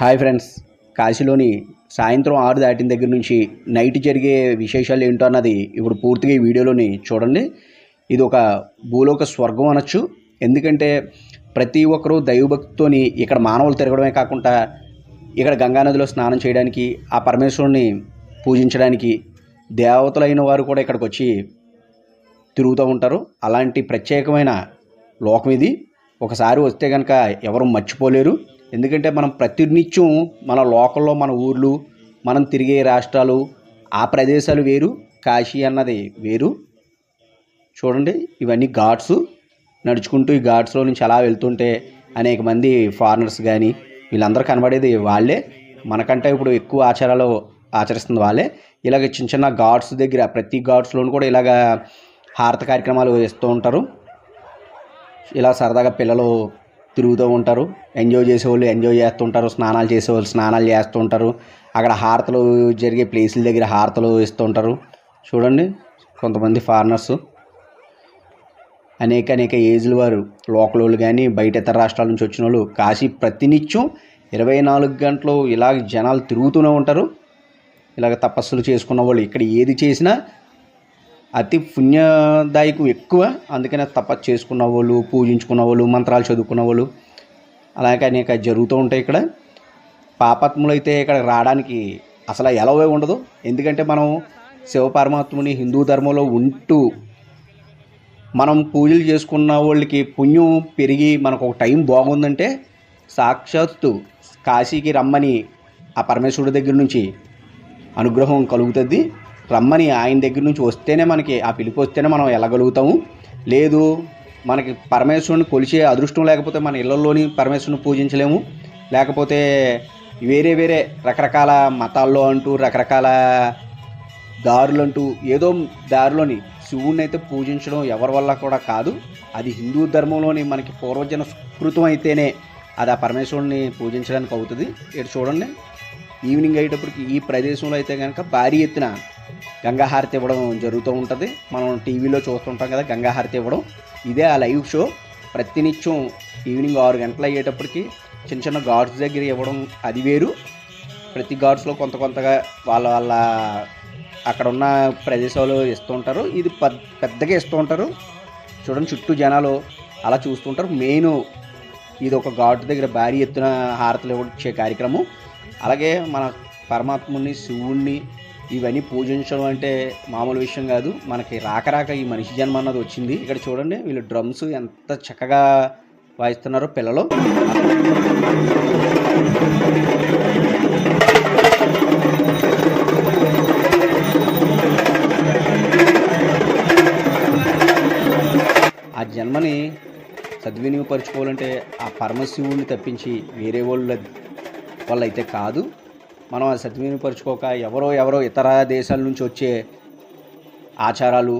Hi friends. కాశీలోని సాయంత్రం ఆరు దాటిన దగ్గర నుంచి నైట్ జరిగే విశేషాలు ఏంటో అన్నది ఇప్పుడు పూర్తిగా ఈ వీడియోలోని చూడండి. ఇది ఒక భూలోక స్వర్గం అనొచ్చు. ఎందుకంటే ప్రతి ఒక్కరూ దైవభక్తితోని ఇక్కడ మానవులు తిరగడమే కాకుండా ఇక్కడ గంగానదిలో స్నానం చేయడానికి ఆ పరమేశ్వరుని పూజించడానికి దేవతలైన వారు కూడా ఇక్కడికి వచ్చి తిరుగుతూ ఉంటారు. అలాంటి ప్రత్యేకమైన లోకం ఇది. ఒకసారి వస్తే కనుక ఎవరు మర్చిపోలేరు. ఎందుకంటే మనం ప్రతినిత్యం మన లోకల్లో మన ఊర్లు మనం తిరిగే రాష్ట్రాలు ఆ ప్రదేశాలు వేరు కాశీ అన్నది వేరు. చూడండి ఇవన్నీ ఘాట్స్. నడుచుకుంటూ ఈ ఘాట్స్లో నుంచి అలా వెళ్తుంటే అనేక మంది ఫారినర్స్ కానీ వీళ్ళందరూ కనబడేది వాళ్ళే. మనకంటే ఇప్పుడు ఎక్కువ ఆచారాలు ఆచరిస్తుంది వాళ్ళే. ఇలాగ చిన్న చిన్న ఘాట్స్ దగ్గర ప్రతి ఘాట్స్లోనూ కూడా ఇలాగ హారత కార్యక్రమాలు ఇస్తూ ఉంటారు. ఇలా సరదాగా పిల్లలు తిరుగుతూ ఉంటారు. ఎంజాయ్ చేసేవాళ్ళు ఎంజాయ్ చేస్తుంటారు. స్నానాలు చేసేవాళ్ళు స్నానాలు చేస్తూ ఉంటారు అక్కడ హారతలు జరిగే ప్లేసుల దగ్గర హారతలు ఇస్తూ ఉంటారు చూడండి కొంతమంది ఫారినర్స్ అనేక అనేక ఏజ్ల వారు లోకల్ వాళ్ళు కానీ బయట ఇతర రాష్ట్రాల నుంచి వచ్చిన వాళ్ళు కాశీ ప్రతినిత్యం ఇరవై నాలుగు గంటలు ఇలాగ జనాలు తిరుగుతూనే ఉంటారు. ఇలాగ తపస్సులు చేసుకున్న వాళ్ళు ఇక్కడ ఏది చేసినా అతి పుణ్యదాయకం ఎక్కువ. అందుకనే తపస్సు చేసుకున్న వాళ్ళు పూజించుకున్న వాళ్ళు మంత్రాలు చదువుకున్న వాళ్ళు అలాగే అనేక జరుగుతూ ఉంటాయి ఇక్కడ. పాపాత్ములు అయితే ఇక్కడ రావడానికి అసలు ఎలవే ఉండదు. ఎందుకంటే మనం శివపరమాత్ముని హిందూ ధర్మంలో ఉంటూ మనం పూజలు చేసుకున్న వాళ్ళకి పుణ్యం పెరిగి మనకు ఒక టైం బాగుందంటే సాక్షాత్తు కాశీకి రమ్మని ఆ పరమేశ్వరుడి దగ్గర నుంచి అనుగ్రహం కలుగుతుంది. రమ్మని ఆయన దగ్గర నుంచి వస్తేనే మనకి ఆ పిలుపు వస్తేనే మనం వెళ్ళగలుగుతాము. లేదు మనకి పరమేశ్వరుని కొలిచే అదృష్టం లేకపోతే మన ఇళ్ళలోని పరమేశ్వరుని పూజించలేము. లేకపోతే వేరే వేరే రకరకాల మతాల్లో అంటూ రకరకాల దారులు అంటూ ఏదో దారిలోని శివుణ్ణి అయితే పూజించడం ఎవరి వల్ల కూడా కాదు. అది హిందూ ధర్మంలోని మనకి పూర్వజన సుకృతం అయితేనే అది ఆ పరమేశ్వరుణ్ణి పూజించడానికి అవుతుంది. ఇటు చూడండి. ఈవినింగ్ అయ్యేటప్పటికి ఈ ప్రదేశంలో అయితే కనుక భారీ ఎత్తున గంగాహారతి ఇవ్వడం జరుగుతూ ఉంటుంది. మనం టీవీలో చూస్తుంటాం కదా గంగాహారతి ఇవ్వడం. ఇదే ఆ లైవ్ షో. ప్రతినిత్యం ఈవినింగ్ ఆరు గంటలు అయ్యేటప్పటికి చిన్న చిన్న గాడ్స్ దగ్గర ఇవ్వడం అది వేరు. ప్రతి గాడ్స్లో కొంత కొంతగా వాళ్ళ వాళ్ళ అక్కడ ఉన్న ప్రదేశాలు ఇస్తూ ఉంటారు. ఇది పెద్దగా ఇస్తూ ఉంటారు. చూడండి చుట్టూ జనాలు అలా చూస్తుంటారు మెయిన్ ఇది ఒక ఘాట్ దగ్గర భారీ ఎత్తున హారతలు ఇచ్చే కార్యక్రమం. అలాగే మన పరమాత్ముని శివుణ్ణి ఇవన్నీ పూజించడం అంటే మామూలు విషయం కాదు. మనకి రాక రాక ఈ మనిషి జన్మ అన్నది వచ్చింది. ఇక్కడ చూడండి వీళ్ళు డ్రమ్స్ ఎంత చక్కగా వాయిస్తున్నారో పిల్లలు. ఆ జన్మని సద్వినియోగపరచుకోవాలంటే ఆ పరమశివుని తప్పించి వేరే వాళ్ళు వాళ్ళైతే అయితే కాదు. మనం అది సద్వినియోగపరచుకోక ఎవరో ఎవరో ఇతర దేశాల నుంచి వచ్చే ఆచారాలు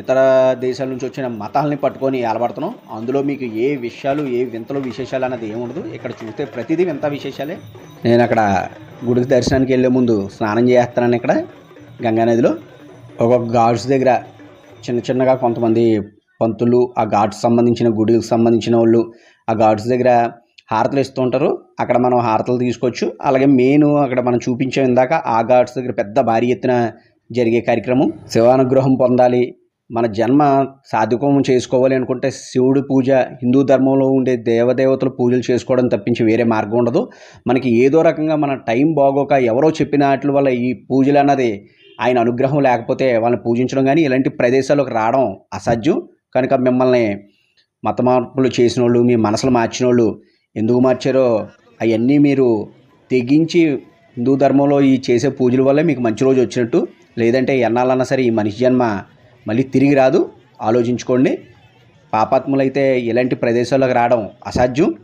ఇతర దేశాల నుంచి వచ్చిన మతాలని పట్టుకొని ఏలబడుతున్నాం. అందులో మీకు ఏ విషయాలు ఏ వింతలు విశేషాలు అన్నది ఏముండదు ఇక్కడ చూస్తే ప్రతిదీ వింత విశేషాలే. నేను అక్కడ గుడికి దర్శనానికి వెళ్ళే ముందు స్నానం చేస్తానని ఇక్కడ గంగానదిలో ఒక ఘాట్స్ దగ్గర చిన్న చిన్నగా కొంతమంది పంతులు ఆ ఘాట్స్ సంబంధించిన గుడికి సంబంధించిన వాళ్ళు ఆ ఘాట్స్ దగ్గర హారతలు ఇస్తూ ఉంటారు. అక్కడ మనం హారతలు తీసుకోవచ్చు. అలాగే మెయిన్ అక్కడ మనం చూపించాం ఇందాక ఆ ఘాట్స్ దగ్గర పెద్ద భారీ ఎత్తున జరిగే కార్యక్రమం. శివానుగ్రహం పొందాలి. మన జన్మ సాధుకం చేసుకోవాలి అనుకుంటే శివుడి పూజ హిందూ ధర్మంలో ఉండే దేవదేవతలు పూజలు చేసుకోవడం తప్పించి వేరే మార్గం ఉండదు. మనకి ఏదో రకంగా మన టైం బాగోక ఎవరో చెప్పిన వాటి వల్ల ఈ పూజలు అన్నది ఆయన అనుగ్రహం లేకపోతే వాళ్ళని పూజించడం కానీ ఇలాంటి ప్రదేశాలకు రావడం అసాధ్యం. కనుక మిమ్మల్ని మత మార్పులు చేసిన వాళ్ళు మీ మనసులు మార్చిన వాళ్ళు ఎందుకు మార్చారో అవన్నీ మీరు తెగించి హిందూ ధర్మంలో ఈ చేసే పూజల వల్లే మీకు మంచి రోజు వచ్చినట్టు. లేదంటే ఎన్నాళ్ళన్నా సరే ఈ మనిషి జన్మ మళ్ళీ తిరిగి రాదు. ఆలోచించుకోండి. పాపాత్ములైతే ఇలాంటి ప్రదేశాల్లోకి రావడం అసాధ్యం.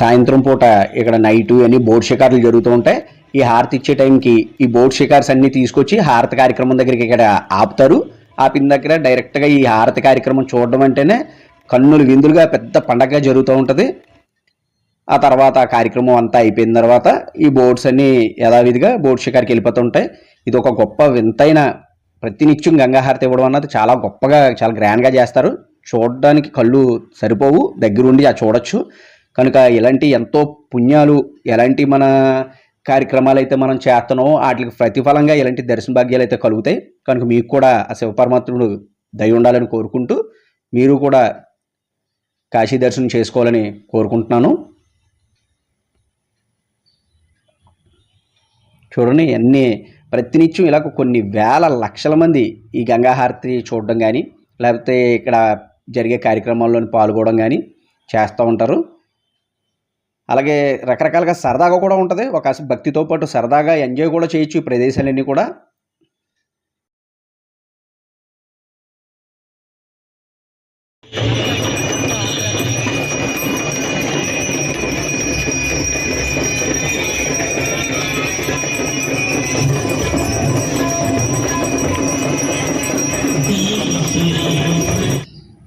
సాయంత్రం పూట ఇక్కడ నైట్ అని బోర్డు షికార్లు జరుగుతూ ఉంటాయి. ఈ హారతి ఇచ్చే టైంకి ఈ బోట్ షికార్స్ అన్ని తీసుకొచ్చి హారతి కార్యక్రమం దగ్గరికి ఇక్కడ ఆపుతారు. ఆపిన దగ్గర డైరెక్ట్గా ఈ హారతి కార్యక్రమం చూడడం అంటేనే కన్నులు విందులుగా పెద్ద పండగగా జరుగుతూ ఉంటుంది. ఆ తర్వాత ఆ కార్యక్రమం అంతా అయిపోయిన తర్వాత ఈ బోట్స్ అన్ని యథావిధిగా బోట్ షికార్కి వెళ్ళిపోతుంటాయి ఇది ఒక గొప్ప వింతైన ప్రతినిత్యం గంగాహారతి ఇవ్వడం అన్నది చాలా గొప్పగా చాలా గ్రాండ్గా చేస్తారు. చూడడానికి కళ్ళు సరిపోవు దగ్గరుండి ఆ చూడొచ్చు. కనుక ఇలాంటి ఎంతో పుణ్యాలు ఎలాంటి మన కార్యక్రమాలు అయితే మనం చేస్తున్నామో వాటికి ప్రతిఫలంగా ఇలాంటి దర్శన భాగ్యాలు అయితే కలుగుతాయి. కనుక మీకు కూడా ఆ శివపరమాత్ముడు దయ ఉండాలని కోరుకుంటూ మీరు కూడా కాశీ దర్శనం చేసుకోవాలని కోరుకుంటున్నాను. చూడండి అన్ని ప్రతినిత్యం ఇలా కొన్ని వేల లక్షల మంది ఈ గంగాహారతి చూడడం కానీ లేకపోతే ఇక్కడ జరిగే కార్యక్రమాల్లో పాల్గొనడం కానీ చేస్తూ ఉంటారు. అలాగే రకరకాలుగా సరదాగా కూడా ఉంటుంది. ఒక భక్తితో పాటు సరదాగా ఎంజాయ్ కూడా చేయొచ్చు ఈ ప్రదేశాలన్నీ కూడా.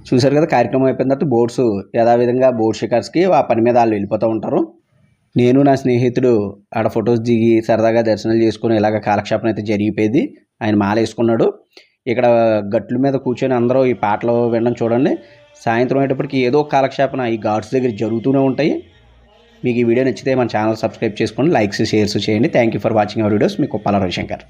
చూశారు కదా కార్యక్రమం అయిపోయిన తర్వాత బోట్స్ యథావిధంగా బోట్ షికార్స్కి ఆ పని మీద వాళ్ళు వెళ్ళిపోతూ ఉంటారు. నేను నా స్నేహితుడు ఆడ ఫొటోస్ దిగి సరదాగా దర్శనాలు చేసుకుని ఇలాగ కాలక్షేపం అయితే జరిగిపోయింది. ఆయన మాల వేసుకున్నాడు. ఇక్కడ గట్ల మీద కూర్చొని అందరూ ఈ పాటలు వినడం చూడండి. సాయంత్రం అయ్యేటప్పటికి ఏదో కాలక్షేపణ ఈ గాడ్స్ దగ్గర జరుగుతూనే ఉంటాయి. మీకు ఈ వీడియో నచ్చితే మన ఛానల్ సబ్స్క్రైబ్ చేసుకోండి లైక్స్ షేర్స్ చేయండి. Thank you for watching our videos. మీకు పల్ల రవిశంకర్.